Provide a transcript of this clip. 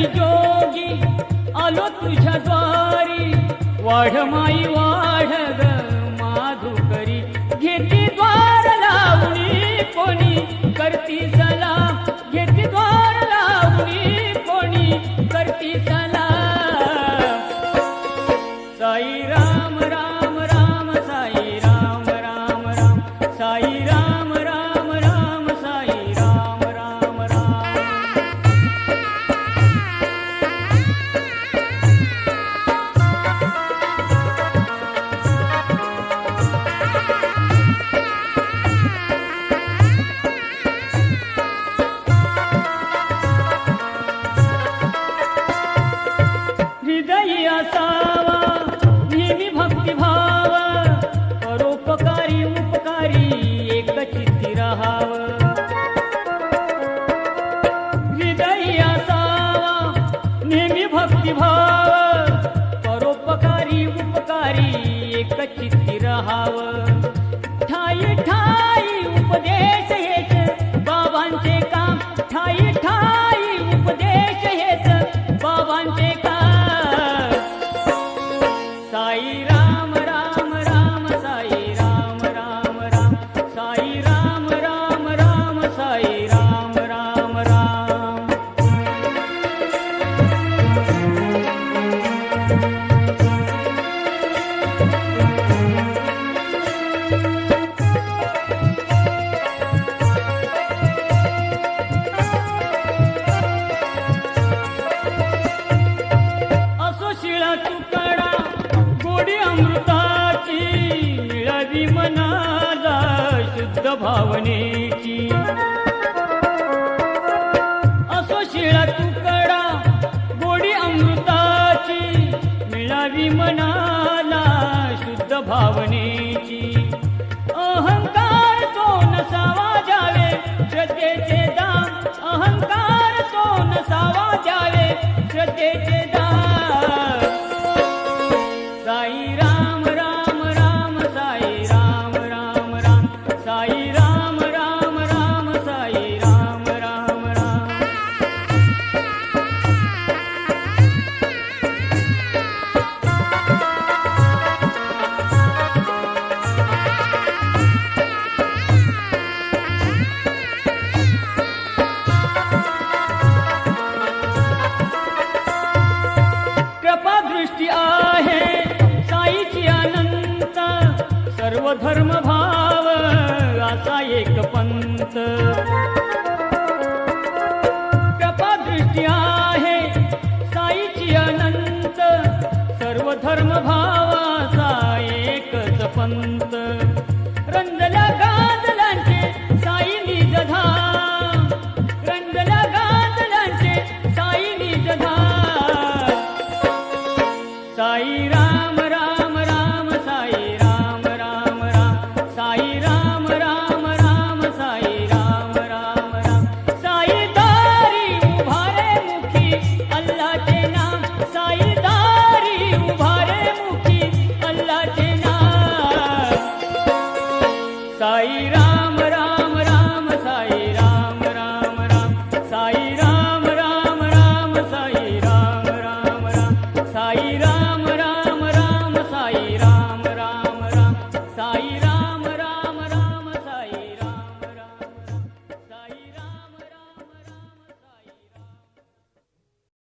मी जोगी आलो तुझ्या द्वारी. वाढ माई वाढ भाव परोपकारी उपकारी एक चित्ती राहाव. ठाई ठाई उपदेश भावने हे साईची अनंत. सर्व धर्म भाव असा एक पंत.